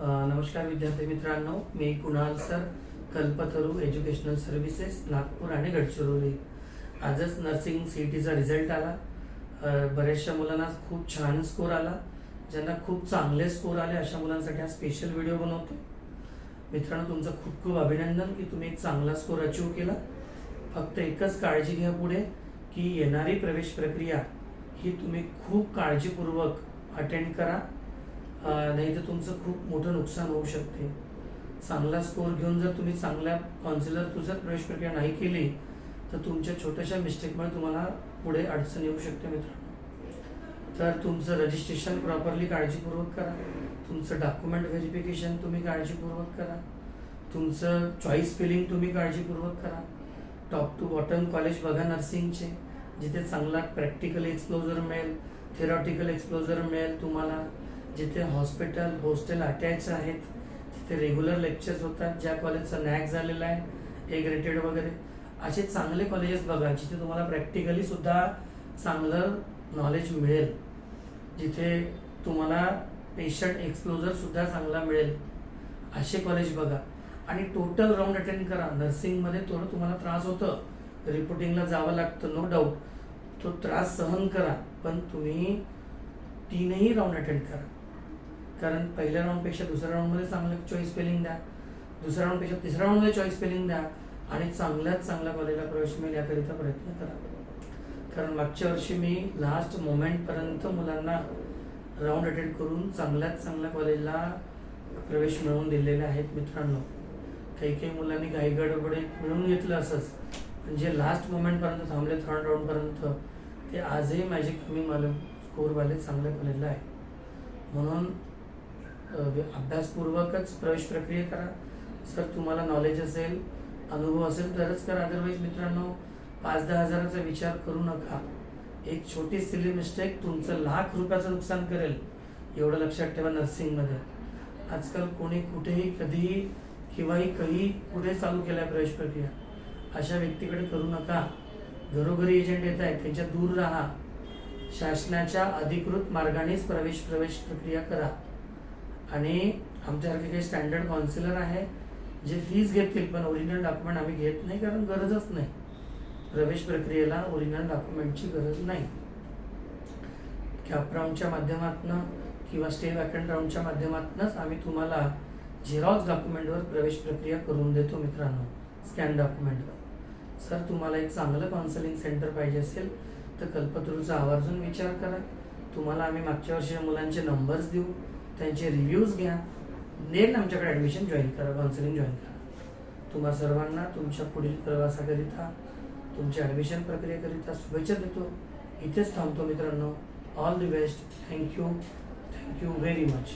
नमस्कार विद्यार्थी मित्रांनो मी Kunal sir Kalpataru educational services Nagpur आणि गडचिरोली. आजच नर्सिंग सी ई टीचा रिझल्ट आला. बऱ्याचशा मुलांना खूप छान स्कोर आला. ज्यांना खूप चांगले स्कोर आले अशा मुलांसाठी हा स्पेशल व्हिडिओ बनवतो. मित्रांनो तुमचं खूप खूप अभिनंदन की तुम्ही एक चांगला स्कोर अचीव केला. फक्त एकच काळजी घ्या पुढे की येणारी प्रवेश प्रक्रिया ही तुम्ही खूप काळजीपूर्वक अटेंड करा. नाही तर तुमचं खूप मोठं नुकसान होऊ शकते. चांगला स्कोर घेऊन जर तुम्ही चांगल्या काउन्सिलर तुझ्यात प्रवेश प्रक्रिया नाही केली तर तुमच्या छोट्याशा मिस्टेकमुळे तुम्हाला पुढे अडचण येऊ शकते मित्रांनो. तर तुमचं रजिस्ट्रेशन प्रॉपरली काळजीपूर्वक करा. तुमचं डॉक्युमेंट व्हेरिफिकेशन तुम्ही काळजीपूर्वक करा. तुमचं चॉईस फिलिंग तुम्ही काळजीपूर्वक करा. टॉप टू बॉटम कॉलेज बघा नर्सिंगचे जिथे चांगला प्रॅक्टिकल एक्सप्लोजर मिळेल थेरॉटिकल एक्सप्लोजर मिळेल तुम्हाला. जिथे हॉस्पिटल हॉस्टेल अटॅच आहेत तिथे रेग्युलर लेक्चर्स होतात ज्या कॉलेजचा नॅक झालेला आहे ए ग्रेटेड वगैरे. असे चांगले कॉलेजेस बघा जिथे तुम्हाला प्रॅक्टिकली सुद्धा चांगलं नॉलेज मिळेल. जिथे तुम्हाला पेशंट एक्सप्लोजरसुद्धा चांगला मिळेल. असे कॉलेज बघा. आणि टोटल राऊंड अटेंड करा. नर्सिंगमध्ये थोडं तुम्हाला त्रास होतं. रिपोर्टिंगला जावं लागतं नो डाऊट तो त्रास सहन करा पण तुम्ही तीनही राऊंड अटेंड करा. कारण पहिल्या राऊंडपेक्षा दुसऱ्या राऊंडमध्ये चांगलं चॉईस स्पेलिंग द्या. दुसऱ्या राऊंडपेक्षा तिसऱ्या राऊंडमध्ये चॉईस स्पेलिंग द्या. आणि चांगल्यात चांगल्या कॉलेजला प्रवेश मिळेल याकरिता प्रयत्न करा. कारण मागच्या वर्षी मी लास्ट मोमेंटपर्यंत मुलांना राऊंड अटेंड करून चांगल्यात चांगल्या कॉलेजला प्रवेश मिळवून दिलेले आहेत मित्रांनो. काही काही मुलांनी काही गडबडे मिळवून घेतलं असंच. पण जे लास्ट मोमेंटपर्यंत थांबले थर्ड राऊंडपर्यंत ते आजही माझे कमी मला स्कोरवाले चांगल्या कॉलेजला आहे. म्हणून अभ्यासपूर्वकच प्रवेश प्रक्रिया करा. सर तुम्हाला नॉलेज असेल अनुभव असेल तरच करा. अदरवाईज मित्रांनो पाच दहा हजाराचा विचार करू नका. एक छोटी सिली मिस्टेक तुमचं लाख रुपयाचं नुकसान करेल एवढं लक्षात ठेवा नर्सिंगमध्ये आजकाल कोणी कुठेही कधीही किंवाही काही कुठे चालू केल्या आहे प्रवेश प्रक्रिया. अशा व्यक्तीकडे करू नका. घरोघरी एजंट येत आहेत त्यांच्या दूर राहा. शासनाच्या अधिकृत मार्गानेच प्रवेश प्रवेश प्रक्रिया करा. आणि आमच्यासारखे काही स्टँडर्ड काउन्सिलर आहे जे फीज घेतील पण ओरिजिनल डॉक्युमेंट आम्ही घेत नाही कारण गरजच नाही. प्रवेश प्रक्रियेला ओरिजिनल डॉक्युमेंटची गरज नाही. कॅप राऊंडच्या माध्यमातून किंवा स्टे वॅकंट राऊंडच्या माध्यमातूनच आम्ही तुम्हाला झेरॉक्स डॉक्युमेंटवर प्रवेश प्रक्रिया करून देतो मित्रांनो स्कॅन डॉक्युमेंटवर सर तुम्हाला एक चांगलं काउन्सिलिंग सेंटर पाहिजे असेल तर कल्पतरूचा आवर्जून विचार करा. तुम्हाला आम्ही मागच्या वर्षीच्या मुलांचे नंबर्स देऊ. त्यांचे रिव्ह्यूज घ्या. नेट आमच्याकडे ॲडमिशन जॉईन करा काउन्सिलिंग जॉईन करा. तुम्हा सर्वांना तुमच्या पुढील प्रवासाकरिता तुमच्या ॲडमिशन प्रक्रियेकरिता शुभेच्छा देतो. इथेच थांबतो मित्रांनो. All the best thank you thank you very much